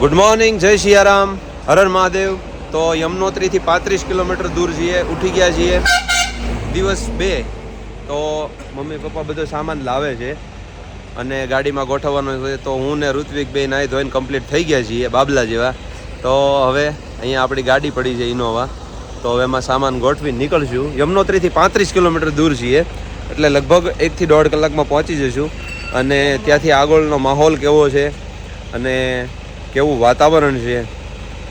Good morning જય સિયારામ હર હર મહાદેવ. તો યમનોત્રીથી પાંત્રીસ કિલોમીટર દૂર જઈએ, ઉઠી ગયા છીએ. દિવસ બે. તો મમ્મી પપ્પા બધો સામાન લાવે છે અને ગાડીમાં ગોઠવવાનો છે. તો હું ને ઋત્વિક બે નાહી ધોઈને કમ્પ્લીટ થઈ ગયા છીએ, બાબલા જેવા. તો હવે અહીંયા આપણી ગાડી પડી છે ઇનોવા તો હવે એમાં સામાન ગોઠવી નીકળશું. યમનોત્રીથી પાંત્રીસ કિલોમીટર દૂર છીએ. એટલે લગભગ એકથી દોઢ કલાકમાં પહોંચી જશું. અને ત્યાંથી આગળનો માહોલ કેવો છે? અને કેવું વાતાવરણ છે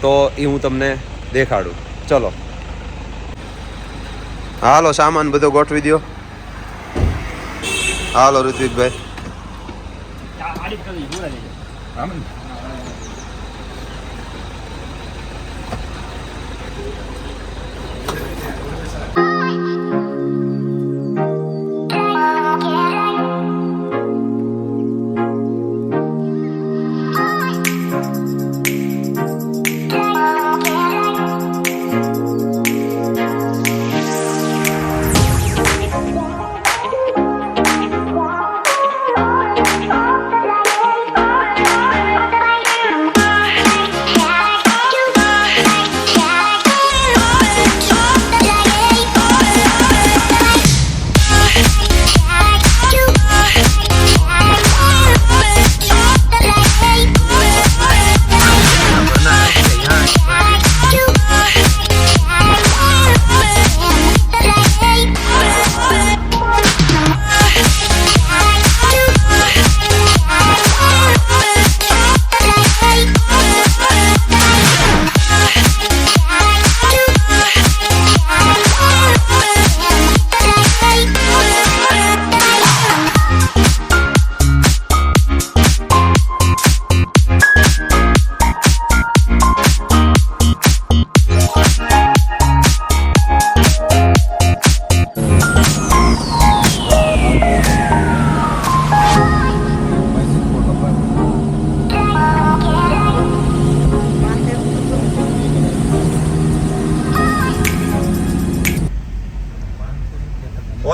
તો એ હું તમને દેખાડું. ચલો. હાલો સામાન બધો ગોઠવી દો હાલો ઋત્વિકભાઈ.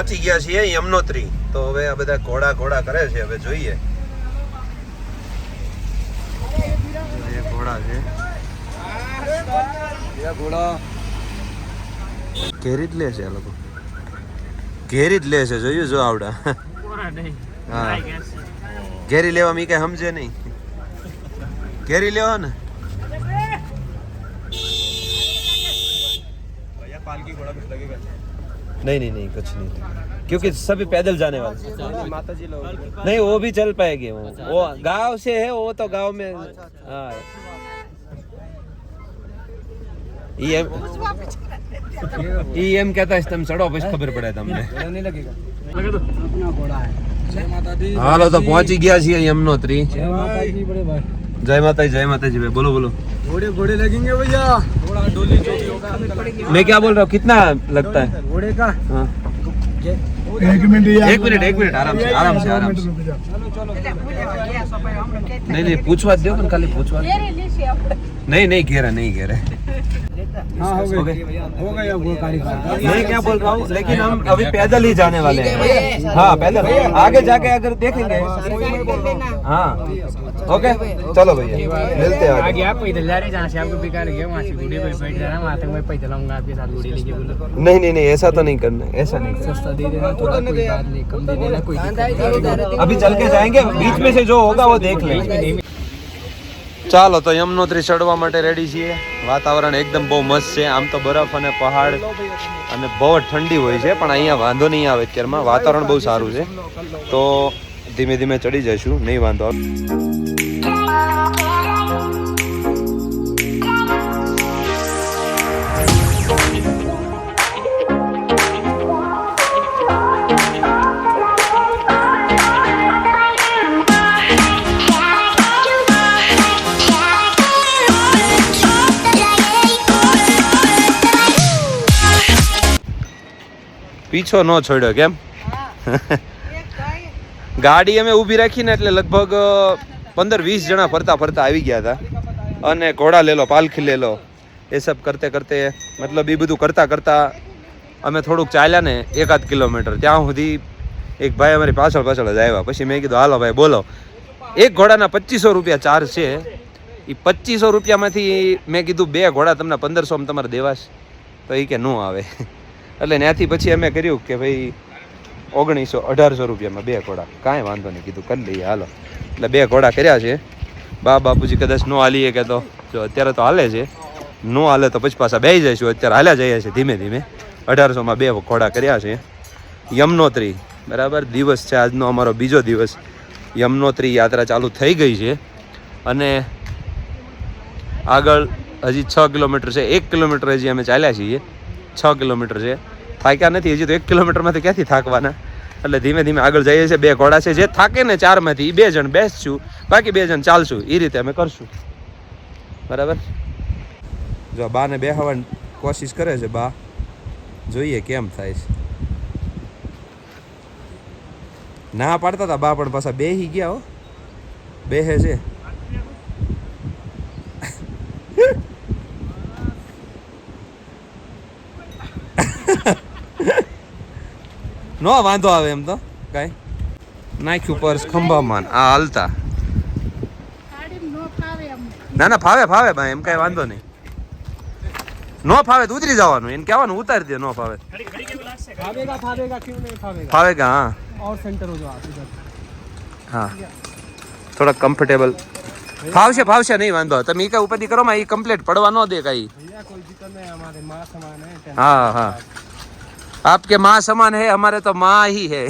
પહોંચી ગયા છીએ યમનોત્રી તો હવે આ બધા ઘોડા ઘોડા કરે છે હવે જોઈએ. ઘોડા છે. ઘેરી જ લે છે આ લોકો. ઘેરી જ લે છે જોયું જો આવડા. હા. ઘેરી લેવા મી કઈ સમજે નહીં. ઘેરી લેવા ને नहीं नहीं नहीं कुछ नहीं क्योंकि सभी पैदल जाने वाले। माता जी लोग नहीं वो भी चल पाएँगे वो। वो गाँव से है वो तो गाँव में हाँ। e ईएम कहता है इस चढ़ो पे खबर पड़े तुमने। नहीं लगेगा अपना घोड़ा है। हालो तो पहुँची गया सी यमुनोत्री जय माता दी। बड़े भाई જય માતાજી જય માતાજી ભાઈ બોલો બોલો घोड़े घोड़े लगेंगे भैया घोड़ा डोली जो भी होगा मैं क्या बोल रहा हूँ कितना लगता है घोड़े का हाँ एक मिनट एक मिनट एक मिनट आराम से आराम से आराम से चलो चलो नहीं नहीं पूछवा दो પણ ખાલી પૂછવા नहीं नहीं घेरा नहीं घेरा हाँ हो हो गए गए? वो कारीगर मैं क्या बोल रहा हूँ? लेकिन हम अभी पैदल ही जाने वाले हैं। हाँ पैदल। आगे जाके अगर देखेंगे। हाँ ओके? चलो भैया। मिलते हैं आगे। आप पैदल जा रहे हैं जहाँ से आपको बेकार गया वहाँ से घोड़े पर बैठ जाना वहाँ तक मैं पैदल आऊँगा आपके साथ घोड़े लेके बोलो। नहीं नहीं नहीं ऐसा तो नहीं करना ऐसा नहीं सस्ता दे देना थोड़ा कोई बात नहीं कम दे देना कोई नहीं। अभी चल के जाएँगे बीच में से जो होगा वो देख लेंगे। ચાલો, તો યમનોત્રી ચડવા માટે રેડી છીએ. વાતાવરણ એકદમ બહુ મસ્ત છે. આમ તો બરફ અને પહાડ અને બહુ ઠંડી હોય છે, પણ અહીંયા વાંધો નહીં આવે અત્યારમાં. વાતાવરણ બહુ સારું છે. તો ધીમે ધીમે ચડી જઈશું. નહીં વાંધો આવે. પીછો ન છોડ્યો કેમ? ગાડી અમે ઊભી રાખીને એટલે લગભગ પંદર વીસ જણા ફરતા ફરતા આવી ગયા હતા. અને ઘોડા લેલો પાલખી લેલો. એ સબ કરતે કરતે મતલબ એ બધું કરતા કરતા અમે થોડુંક ચાલ્યા ને એકાદ કિલોમીટર. ત્યાં સુધી એક ભાઈ અમારી પાછળ પાછળ જ આવ્યા. પછી મેં કીધું હાલો ભાઈ બોલો. એક ઘોડાના પચીસો રૂપિયા ચાર્જ છે. એ પચીસો રૂપિયામાંથી મેં કીધું બે ઘોડા તમને પંદરસોમાં તમારે દેવાશ. તો એ કે ન આવે. એટલે ત્યાંથી પછી અમે કર્યું કે ભાઈ ઓગણીસો અઢારસો રૂપિયામાં બે ઘોડા. કાંઈ વાંધો નહીં, કીધું કરી લઈએ, હાલો. એટલે બે ઘોડા કર્યા છે. બા બાપુજી કદાચ નો હાલીએ કે તો. જો અત્યારે તો હાલે છે. નો હાલે તો પછી પાછા બે જઈશું. અત્યારે હાલ્યા જઈએ છે ધીમે ધીમે. અઢારસોમાં બે ઘોડા કર્યા છે. યમનોત્રી, બરાબર? દિવસ છે આજનો અમારો બીજો દિવસ. યમનોત્રી યાત્રા ચાલુ થઈ ગઈ છે. અને આગળ હજી છ કિલોમીટર છે. એક કિલોમીટર હજી અમે ચાલ્યા છીએ. છ કિલોમીટર છે. થાક્યા નથી, હજી તો એક કિલોમીટરમાંથી ક્યાંથી થાકવાના? એટલે ધીમે ધીમે આગળ જઈએ છીએ, બે ઘોડા છે, જે થાકે ને ચારમાંથી એ બે જણ બેસશું બાકી બે જણ ચાલશું એ રીતે અમે કરશું. બરાબર? જો બાને બેહવાની કોશિશ કરે છે બા, જોઈએ કેમ થાય છે. ના પાડતા હતા બા, પણ પાછા બેહી ગયા હો. બેહે છે. નો વાંધો આવે એમ તો. કાંઈ. નાખ્યું પર્સ ખંભામાં આ હાલતા. ના ના ફાવે ફાવે ભાઈ એમ કાંઈ વાંધો નહીં. નો ફાવે તો ઉતરી જવાનું. એને કહેવાનું ઉતારી દે નો ફાવે. ફાવેગા હા. હા. થોડા કમ્ફર્ટેબલ ફાવશે ફાવશે નહીં વાંધો. તમે એ કઈ ઉપરથી કરો એ કમ્પ્લેટ પડવા ન દે કઈ. હા હા. आपके माँ समान है हमारे तो माँ ही है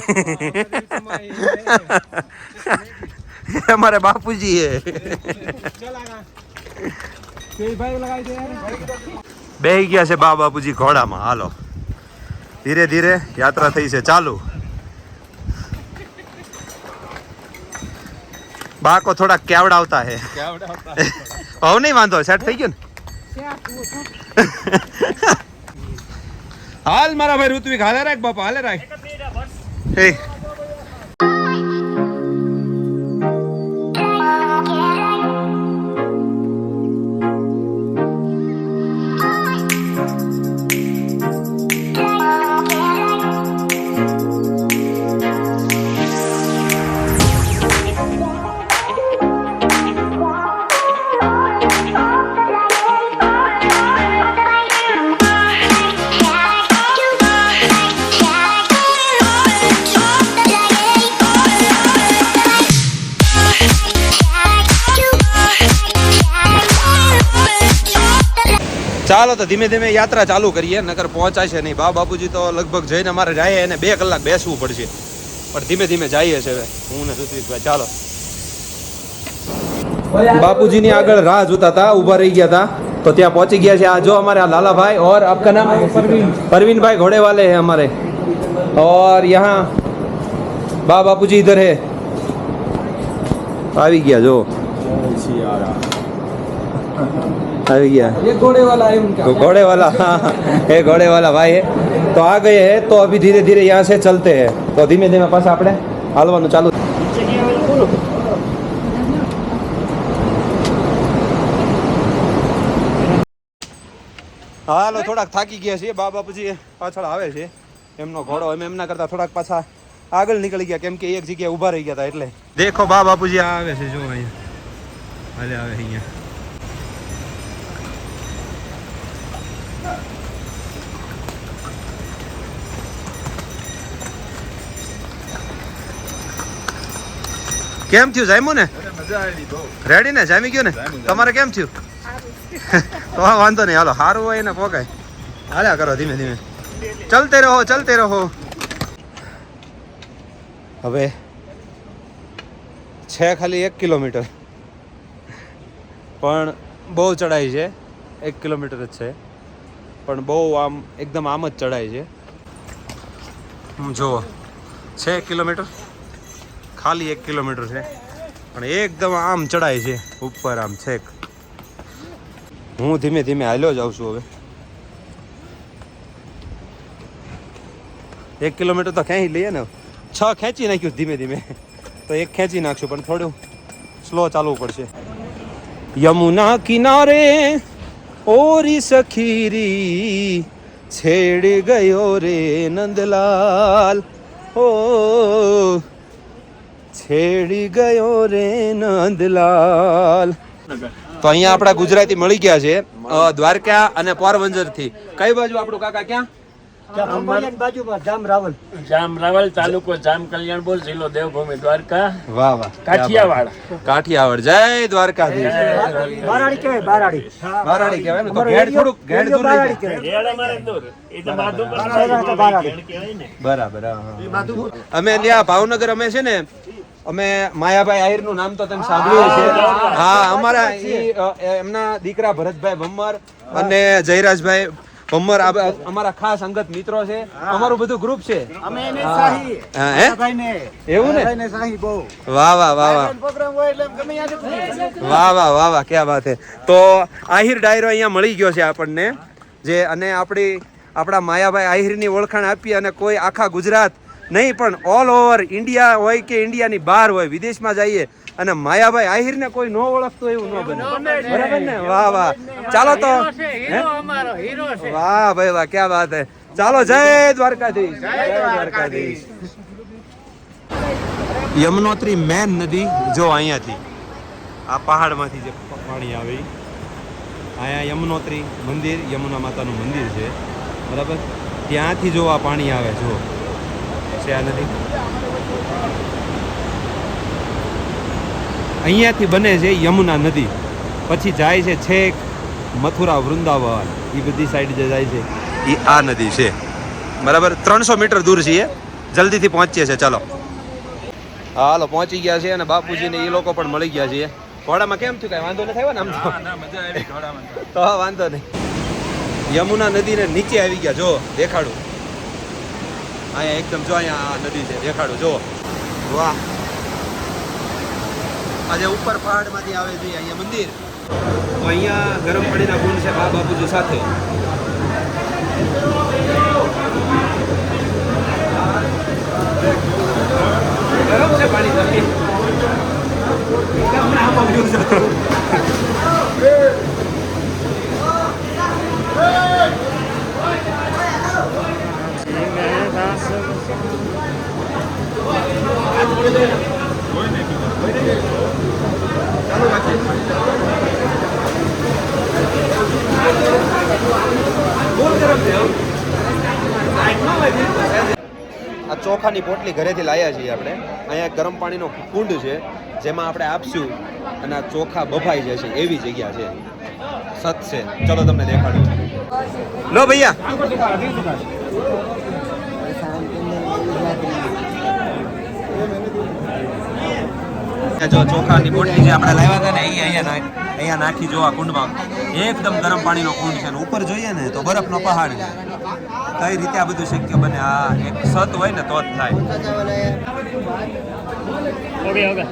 हमारे बापूजी है भाई लगाई दे यार બેહી ગયા છે બા બાપુજી ઘોડામાં હાલો ધીરે ધીરે યાત્રા થઈ છે ચાલુ બા કો થોડા કેવડાવતા હે હવે નહીં વાંધો સેટ થઈ ગયું ને હાલ મારા ભાઈ ઋત્વિક હાલે રાખ બાપા હાલે રાખ. હે. ચાલો તો ધીમે ધીમે યાત્રા ચાલુ કરીએ નકર પહોંચાશે નહીં બા બાપુજી તો લગભગ જઈને અમારે જાય એને બે કલાક બેસવું પડશે પણ ધીમે ધીમે જઈએ છે હવે હું ને ઋત્વિકભાઈ ચાલો બાપુજીની આગળ રાહ જોતા હતા ઊભા રહી ગયા હતા તો ત્યાં પહોંચી ગયા છે આ જો અમારે આ લાલાભાઈ और आपका नाम परवीन परवीन भाई घोड़े वाले हैं हमारे और यहाँ बा बापूजी इधर है આવી ગયા જો આવી ગયા. घोड़े वाला है उनका घोड़े वाला हाँ ये घोड़े वाला भाई है तो आ गए हैं तो अभी धीरे धीरे यहाँ से चलते ધીમે પાછા આપણે હાલવાનું ચાલુ. હાલો થોડાક થાકી ગયા છીએ. બાબા પછી પાછળ આવે છે. એમનો ઘોડો એમ એમના કરતા થોડાક પાછા આગળ નીકળી ગયા. કેમ કે એક જગ્યાએ ઊભા રહી ગયા હતા એટલે. દેખો બા બાપુજી આવે છે જો અહીંયા. હાલે આવે અહીંયા. કેમ થયું? જામ્યું ને? રેડી ને? જામી ગયું ને? તમારે કેમ થયું? તો વાંધો નહીં. હાલો સારું હોય ને પોકાય. હાલ્યા કરો ધીમે ધીમે. ચલતે રહો ચલતે રહો. હવે છે ખાલી એક કિલોમીટર. પણ બહુ ચડાઈ છે. એક કિલોમીટર જ છે. પણ બહુ આમ એકદમ આમ જ ચડાઈ છે. હમ, જુઓ. છે એક કિલોમીટર. ખાલી એક કિલોમીટર છે. પણ એકદમ આમ ચડાય છે. ઉપર આમ છેક. હું ધીમે ધીમે હાલ્યો જાઉં છું હવે. એક કિલોમીટર તો ખેંચી લઈએ ને. છ ખેંચી નાખ્યું ધીમે ધીમે. તો એક ખેંચી નાખશું, પણ થોડું સ્લો ચાલવું પડશે. યમુના કિનારે ઓરી સખીરી છેડ ગયો રે નંદલાલ. ઓ છેડી ગયો રે નંદલાલ. તો અહીંયા આપણા ગુજરાતી મળી ગયા છે દ્વારકા અને પોરબંદરથી કઈ બાજુ આપણું કાકા ક્યાં? જામ રાવલ. તાલુકો જામ કલ્યાણ જિલ્લો દેવભૂમિ દ્વારકા. વાહ વાહ. કાઠિયાવાડ. કાઠિયાવાડ. જય દ્વારકાધીશ. બારાડી કહેવાય ને? તો ઘેડ થોડુંક ઘેડ દૂર રહી જાય. રેડ અમારે દૂર એ તો માધુપુર ઘેડ કહેવાય ને. બરાબર હા, હા. અમે ત્યાં ભાવનગર અમે છે ને અમે માયાભાઈ આહિરનું નામ તો તમે સાંભળ્યું છે હા અમારા એમના દીકરા ભરતભાઈ ભમ્મર અને જયરાજભાઈ ભમ્મર અમારા ખાસ અંગત મિત્રો છે. અમારું બધું ગ્રુપ છે. અમે એને સાહી હે એવું ને? એને સાહી બહુ. વાહ વાહ વાહ વાહ. પ્રોગ્રામ હોય એટલે ગમે વાહ વાહ વાહ વાહ ક્યાં વાત છે તો આહિર ડાયરો અહીંયા મળી ગયો છે આપણને. જે અને આપણી આપણા માયાભાઈ આહિરની ઓળખાણ આપી અને કોઈ આખા ગુજરાત નહીં પણ ઓલ ઓવર ઇન્ડિયા હોય કે ઇન્ડિયાની બહાર હોય વિદેશમાં જઈએ અને માયાભાઈ આહિરને કોઈ ન ઓળખતો એવું ન બને. બરાબર ને? વાહ વાહ. ચાલો તો વાહ ભાઈ વાહ ક્યાં વાત હે? ચાલો જય દ્વારકાધીશ. જય દ્વારકાધીશ. યમનોત્રી મેન નદી જો અહીંયાથી આ પહાડમાંથી જે પાણી આવે. અહીંયા યમનોત્રી મંદિર યમુના માતાનું મંદિર છે. બરાબર? ત્યાંથી જો આ પાણી આવે જો છે આ નદી? અહીંયાથી બને છે યમુના નદી. પછી જાય છે છેક મથુરા વૃંદાવન. એ બધી સાઈડ જે જાય છે એ આ નદી છે. બરાબર? ત્રણસો મીટર દૂર છીએ. જલ્દીથી પહોંચીએ છીએ. ચાલો. હાલો પહોંચી ગયા છે અને બાપુજીને એ લોકો પણ મળી ગયા છે ઘોડામાં કેમ થયું? કઈ વાંધો નથી આવ્યો ને આમ તો? વાંધો નહીં. યમુના નદીને નીચે આવી ગયા. જો દેખાડું. અહીંયા એકદમ જો અહીંયા નદી છે, દેખાડું જો વાહ. આજે ઉપર પહાડમાંથી આવે છે અહીંયા મંદિર. અહીંયા ગરમ પાણીના ગુણ છે બા બાપુજી સાથે. આ ચોખાની પોટલી ઘરેથી લાવ્યા છીએ આપણે. અહીંયા ગરમ પાણીનો કુંડ છે, જેમાં આપણે આપશું અને આ ચોખા બફાઈ જશે. એવી જગ્યા છે. સત છે. ચલો તમને દેખાડું. લો ભૈયા. જો ચોખાની પોટલી જે આપણે લાવ્યા હતા ને એ અહીંયા નાખ- અહીંયા નાખી જો આ કુંડમાં એકદમ ગરમ પાણીનો કુંડ છે અને ઉપર જોઈએ ને તો બરફનો પહાડ છે કઈ રીતે આ બધું શક્ય બને આ એક સત હોય ને તો જ થાય ઓકે ઓકે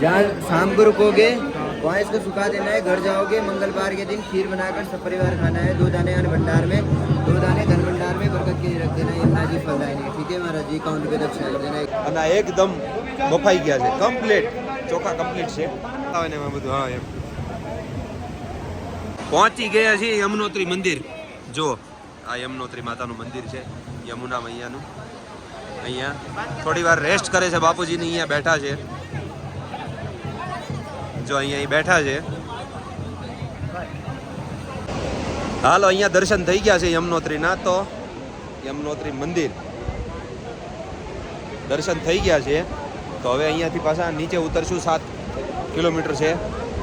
जहाँ शाम को रुकोगे वहाँ इसको सुखा देना है घर जाओगे मंगलवार के दिन खीर बनाकर सब परिवार खाना है दो दाने अन्न भंडार में दो दाने धन भंडार में बरकत के लिए रख देना है यमुना जी फलदायनी है ठीक है महाराज जी काउंट पे दक्षिणा कर देना है અને આ એકદમ બફાઈ ગયા છે. કમ્પ્લીટ ચોખા કમ્પ્લીટ છે. આવે બધું, હા, એમ. પહોંચી ગયા છીએ યમનોત્રી મંદિર. જો, આ યમનોત્રી માતાનું મંદિર છે. યમુના મૈયાનું. અહીંયા થોડી વાર રેસ્ટ કરે છે બાપુજીની, અહીંયા બેઠા છે. જો, અહીંયા અહીં બેઠા છે. હાલો, અહીંયા દર્શન થઈ ગયા છે યમનોત્રીના, તો યમનોત્રી મંદિર. દર્શન થઈ ગયા છે. તો હવે અહીંયાથી પાછા નીચે ઉતરશું સાત કિલોમીટર છે.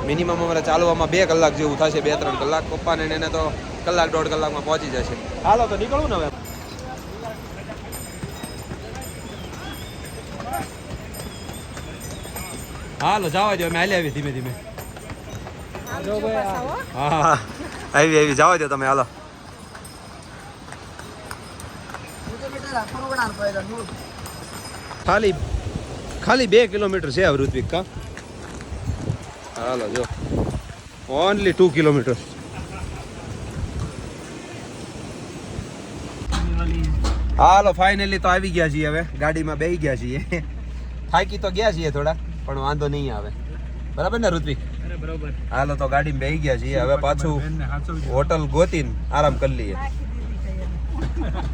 મિનિમમ અમારે ચાલવામાં બે કલાક જેવું થશે બે ત્રણ કલાક. પપ્પાને ને એને તો કલાક દોઢ કલાકમાં પહોંચી જશે. હાલો તો નીકળવું ને હવે. હાલો જવા દો અમે હાલી આવી ધીમે ધીમે. હા. આવી આવી. જવા દો તમે હાલો. ખાલી ખાલી બે કિલોમીટર છે ઋત્વિક કા? હાલો જો. ઓનલી ટુ કિલોમીટર હાલો ફાઇનલી તો આવી ગયા છીએ હવે. ગાડીમાં બેસી ગયા છીએ. થાકી તો ગયા છીએ થોડા પણ વાંધો નહીં આવે. બરાબર ને ઋત્વિક? બરોબર. હાલો તો ગાડીમાં બેસી ગયા છીએ. હવે પાછું હોટલ ગોતીને આરામ કરી લઈએ.